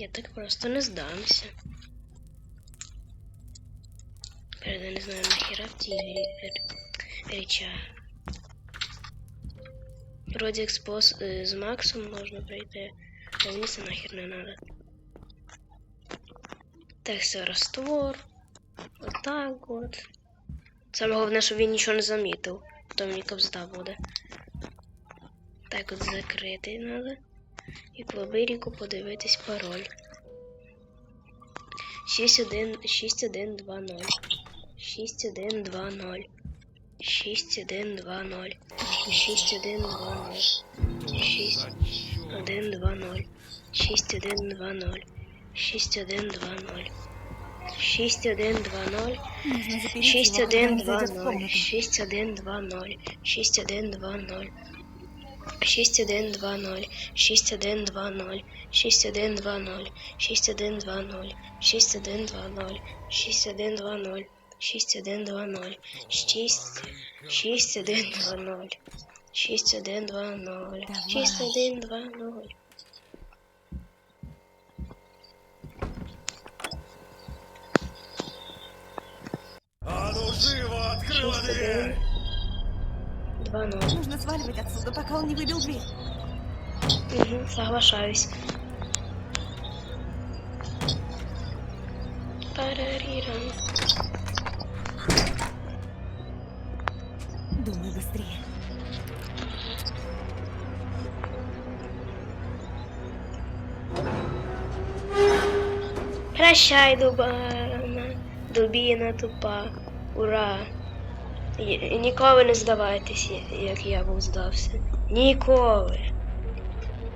Я так просто не здамся. Правда, не знаю, нахера ті реча. Вроде експос е, з Максом можна пройти, а це нахер не надо. Так, все, раствор. Отак от. Саме головне, щоб він нічого не замітив. То мені кобзда буде. Так от закрити треба. І по виріку подивитись пароль. 61 6120 6120 6120 6120 6120 6120 6120 6120 Нужно запереть Шесть его, когда один он два зайдет в ноль, комнату. шесть один два ноль, шесть один два ноль, шесть один два ноль, шесть один два ноль, шесть один два ноль, шесть один два ноль, шесть один два ноль, шесть один два ноль, шесть один два ноль, шесть шесть один два ноль, шесть один два ноль, шесть Давай. один два ноль. А ну живо, открыла Шесть дверь! Один два ноль. Нужно сваливать отсюда, пока он не выбил дверь. Угу, соглашаюсь. Парарирам. Думай быстрее. Прощай, дубана, дубіна тупа. Ура! Ніколи не здавайтеся, як я був здався. Ніколи.